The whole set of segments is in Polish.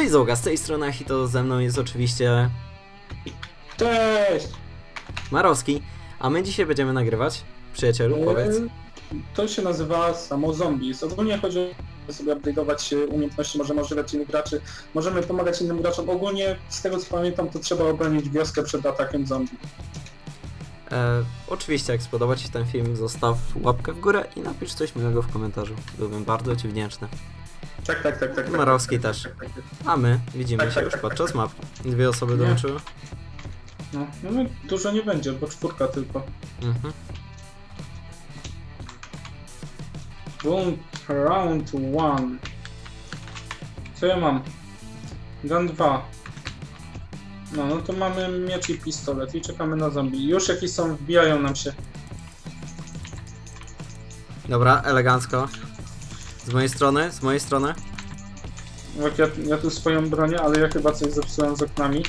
Cześć Zoga, z tej strony Achito, ze mną jest oczywiście Cześć! Marowski, a my dzisiaj będziemy nagrywać. Przyjacielu, powiedz. E, To się nazywa samo zombies. Ogólnie chodzi o sobie update'ować umiejętności, możemy ożywiać innych graczy, możemy pomagać innym graczom. Ogólnie z tego co pamiętam, to trzeba obronić wioskę przed atakiem zombie. E, oczywiście, jak spodoba Ci się ten film, zostaw łapkę w górę i napisz coś miłego w komentarzu. Byłbym bardzo Ci wdzięczny. Tak, tak, tak, tak. tak Marowski tak, też. Tak, tak, tak. A my widzimy Tak, się tak, już tak, podczas map. Dwie osoby Nie. dołączyły. No, no, no dużo nie będzie, bo czwórka tylko. Mhm. Boom, round one. Co ja mam? Gun 2. No, no to mamy miecz i pistolet i czekamy na zombie. Już jakieś są, wbijają nam się. Dobra, elegancko. Z mojej strony, z mojej strony. Jak ja, ja tu swoją bronię, ale ja chyba coś zepsułem z oknami.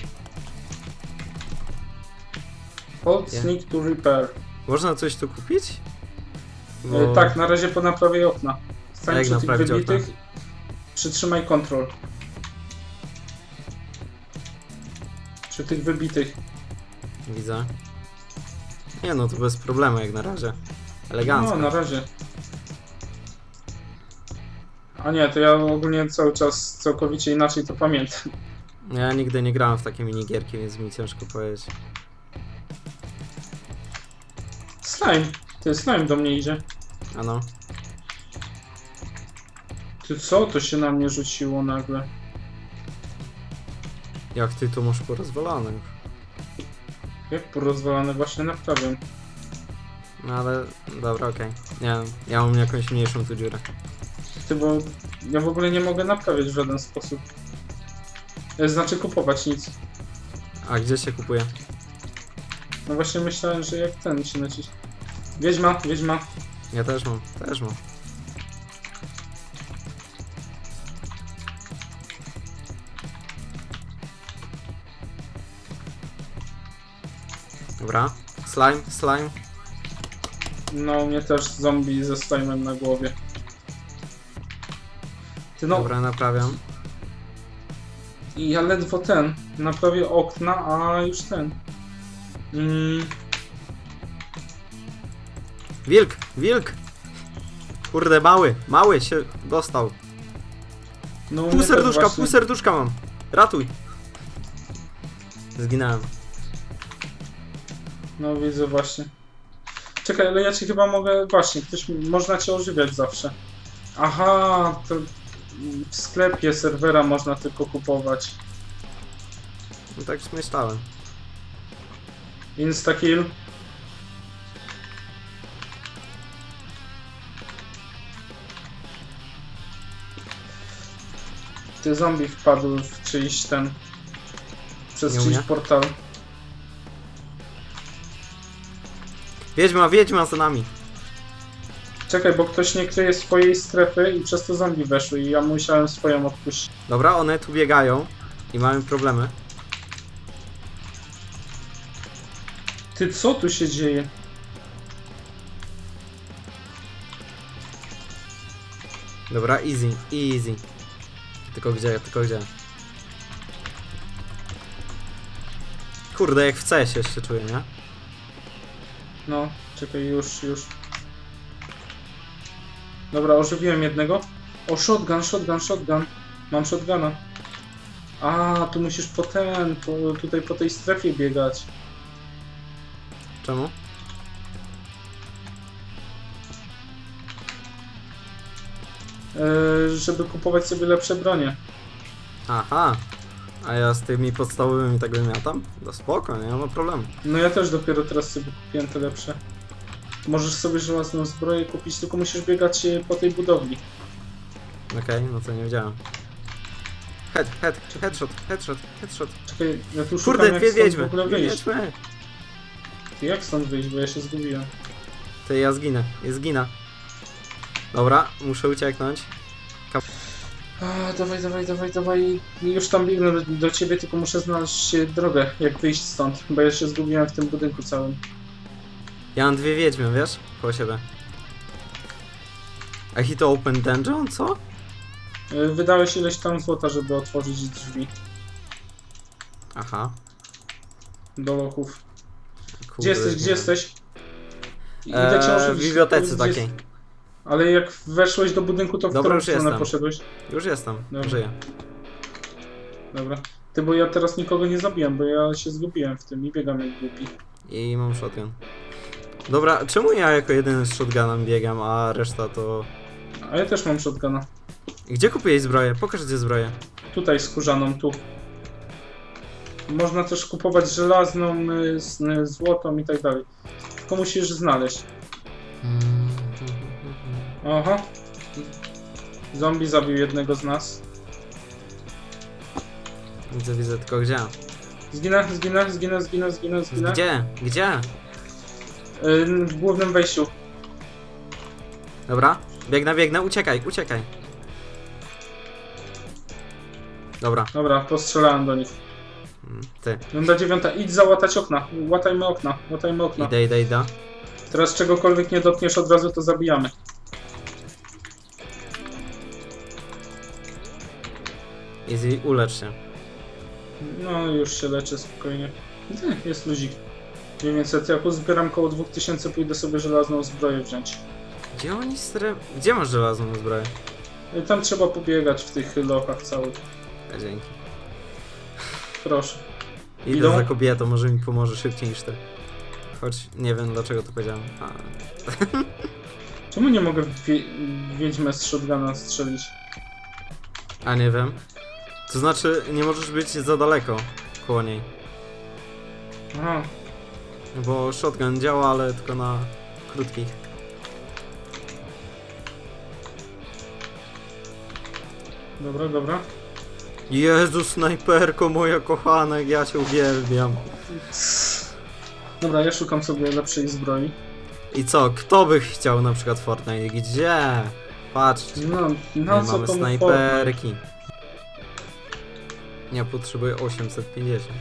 Hold sneak to repair. Można coś tu kupić? E, tak, na razie po naprawie okna. Stań Jak przy tych naprawić wybitych. Przytrzymaj kontrol. Przy tych wybitych. Widzę. Nie no, to bez problemu jak na razie. Elegancko. No, na razie. A nie, to ja ogólnie cały czas całkowicie inaczej to pamiętam. Ja nigdy nie grałem w takie minigierki, więc mi ciężko powiedzieć. Slime. Ty, slime do mnie idzie. A no. Ty co to się na mnie rzuciło nagle? Jak ty to masz porozwalane. Jak porozwalane właśnie naprawiam. No ale, dobra, okej. Nie ja mam jakąś mniejszą tu dziurę. Ty, bo ja w ogóle nie mogę naprawiać w żaden sposób. E, Znaczy kupować nic. A gdzie się kupuje? No właśnie myślałem, że jak ten się naciś. Wiedźma, wiedźma. Ja też mam, też mam. Dobra. Slime, slime. No, mnie też zombie ze slime'em na głowie. Ty no, Dobra, naprawiam. i ja ledwo ten, naprawię okna, a już ten. Mm, Wilk, wilk! Kurde, mały, mały się dostał. no Pół serduszka, pół serduszka mam. Ratuj. Zginąłem. No widzę właśnie. Czekaj, ale ja ci chyba mogę. Właśnie, ktoś. Można cię ożywiać zawsze. Aha, to w sklepie serwera można tylko kupować. No tak myślałem. Instakill. Ty zombie wpadł w czyjś ten. Przez Nie czyjś portal. Wiedźma, wiedźma za nami. Czekaj, bo ktoś nie kryje swojej strefy i przez to zombie weszły i ja musiałem swoją odpuścić. Dobra, one tu biegają i mamy problemy. Ty co tu się dzieje? Dobra, easy, easy. Tylko gdzie, tylko gdzie? Kurde, jak w CS się czuję, nie? No, czekaj, już, już. Dobra, ożywiłem jednego. O, shotgun, shotgun, shotgun. Mam shotguna. A, tu musisz po ten, po, tutaj po tej strefie biegać. Czemu? Yy, żeby kupować sobie lepsze bronie. Aha. A ja z tymi podstawowymi tak bym miał tam? No spoko, nie ma problemu. No ja też dopiero teraz sobie kupiłem te lepsze. Możesz sobie żelazną zbroję kupić, tylko musisz biegać e, po tej budowli. Okej, no to nie wiedziałem. Head, head, headshot, headshot, headshot. Czekaj, ja tu Kurde, szukam dwie jak wiedźmy, w ogóle dwie wyjść. wiedźmy. Ty, jak stąd wyjść, bo ja się zgubiłem. Ty, ja zginę, ja zginę. Dobra, muszę ucieknąć. A, dawaj, dawaj, dawaj, dawaj. Już tam biegnę do, do ciebie, tylko muszę znaleźć e, drogę, jak wyjść stąd, bo ja się zgubiłem w tym budynku całym. Ja mam dwie wiedźmy, wiesz? Koło siebie. A hit open dungeon, co? Y, Wydałeś ileś tam złota, żeby otworzyć drzwi Aha. do lochów. Kurde, Gdzie jesteś, gdzie jesteś? Idę cię Eee, w ożywić. bibliotece Gdzie takiej. Ale jak weszłeś do budynku, to w Dobra, którą już stronę jestem. poszedłeś? Już jestem, Dobra. żyję. Dobra. Ty, bo ja teraz nikogo nie zabiłem, bo ja się zgubiłem w tym i biegam jak głupi. I mam shotgun. Dobra, czemu ja jako jedyny z shotgunem biegam, a reszta to... A ja też mam shotguna. Gdzie kupiłeś zbroję? Pokaż gdzie zbroję. Tutaj skórzaną, tu. Można też kupować żelazną, y, z- y, złotą i tak dalej. Tylko musisz znaleźć. Aha. Zombie zabił jednego z nas. Widzę, widzę, tylko gdzie? Zginę, zginę, zginę, zginę, zginę, zginę. Gdzie? Gdzie? Y, w głównym wejściu. Dobra, biegnę, biegnę, uciekaj, uciekaj. Dobra, Dobra, postrzelałem do nich. mm, ty. Runda dziewiąta, idź załatać okna. Łatajmy okna, łatajmy okna. Idę, idę, idę. Teraz czegokolwiek nie dotkniesz od razu, to zabijamy. Easy, ulecz się. No, już się leczę spokojnie. Nie, jest luzik. 900, jak uzbieram koło 2000, pójdę sobie żelazną zbroję wziąć. Gdzie oni stre... Gdzie masz żelazną zbroję? I tam trzeba pobiegać w tych lochach całych. A, dzięki. Proszę. Idę Idą? za kobietą, może mi pomoże szybciej niż ty. Choć nie wiem dlaczego to powiedziałem. A, Czemu nie mogę w wie wiedźmę z shotguna strzelić? a nie wiem. To znaczy, nie możesz być za daleko koło niej. Aha, Bo shotgun działa, ale tylko na krótkich. dobra, dobra. Jezu, snajperko moja kochana, jak ja cię uwielbiam. Dobra, ja szukam sobie lepszej zbroi. I co, kto by chciał na przykład Fortnite? Gdzie? Patrzcie, No, na co mamy to snajperki. Ja potrzebuję 850.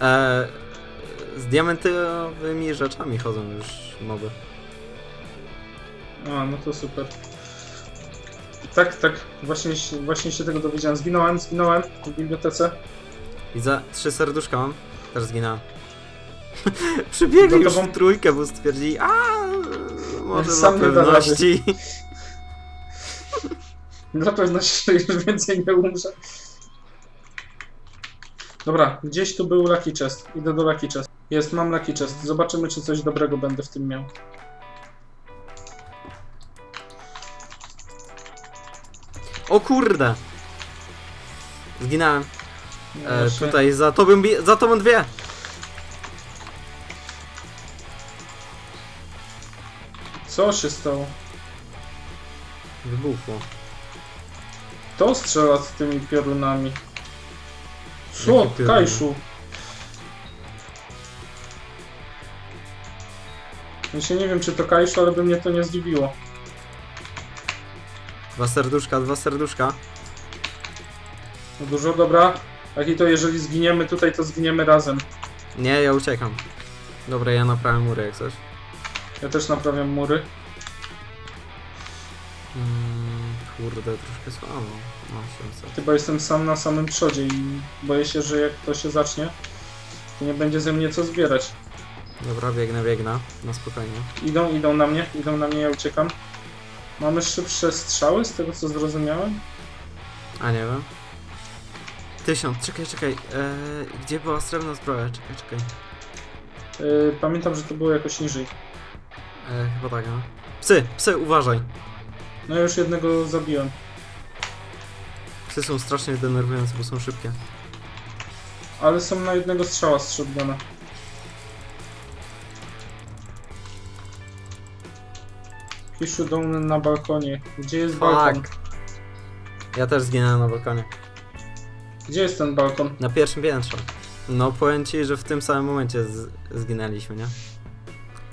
Eee, z diamentowymi rzeczami chodzą już moby. A, no to super. Tak, tak, właśnie, się- właśnie się tego dowiedziałem. Zginąłem, zginąłem w bibliotece. I za trzy serduszka mam. Też zginąłem. Przybiegli już Gotową? w trójkę, bo stwierdzili, a może Sam dla nie da rady. pewności. Pewności już więcej nie umrze. Dobra, gdzieś tu był Lucky Chest. Idę do Lucky Chest. Jest, mam Lucky Chest. Zobaczymy, czy coś dobrego będę w tym miał. O kurde! Zginąłem. E, Właśnie. tutaj za tobą, bi- za tobą dwie! Co się stało? Wybuchło. To strzela z tymi piorunami. Co? Jakie pioruny? Kajszu. Się nie wiem, czy to Kajszu, ale by mnie to nie zdziwiło. Dwa serduszka, dwa serduszka. No dużo, dobra. Jak i to, jeżeli zginiemy tutaj, to zginiemy razem. Nie, ja uciekam. Dobra, ja naprawię mury jak coś. Ja też naprawiam mury. Mm, kurde, troszkę słabo. No, 700. Chyba jestem sam na samym przodzie i boję się, że jak to się zacznie, to nie będzie ze mnie co zbierać. Dobra, biegnę, biegnę. Na spokojnie. Idą, idą na mnie, idą na mnie, ja uciekam. Mamy szybsze strzały, z tego co zrozumiałem. A nie wiem. Tysiąc, czekaj, czekaj. Eee, gdzie była srebrna zbroja? Czekaj, czekaj. Yy, pamiętam, że to było jakoś niżej. Eee, chyba tak, no. Psy, psy, uważaj. No już jednego zabiłem. Psy są strasznie denerwujące, bo są szybkie. Ale są na jednego strzała z shotguna. Kiszu down na balkonie. Gdzie jest balkon? Fuck. Ja też zginąłem na balkonie. Gdzie jest ten balkon? Na pierwszym piętrze. No powiem ci, że w tym samym momencie z- zginęliśmy, nie?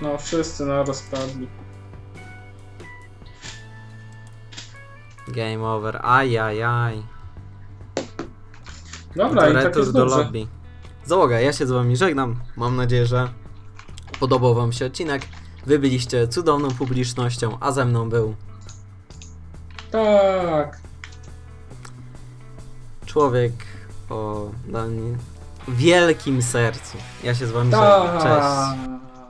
No, wszyscy naraz padli. Game over. Ajajaj. Dobra, i tak Retur jest do dobrze. lobby. Załoga, ja się z wami żegnam. Mam nadzieję, że podobał wam się odcinek. Wy byliście cudowną publicznością, a ze mną był Tak. Człowiek o Dani wielkim sercu. Ja się z wami żegnam. Cześć. Tak.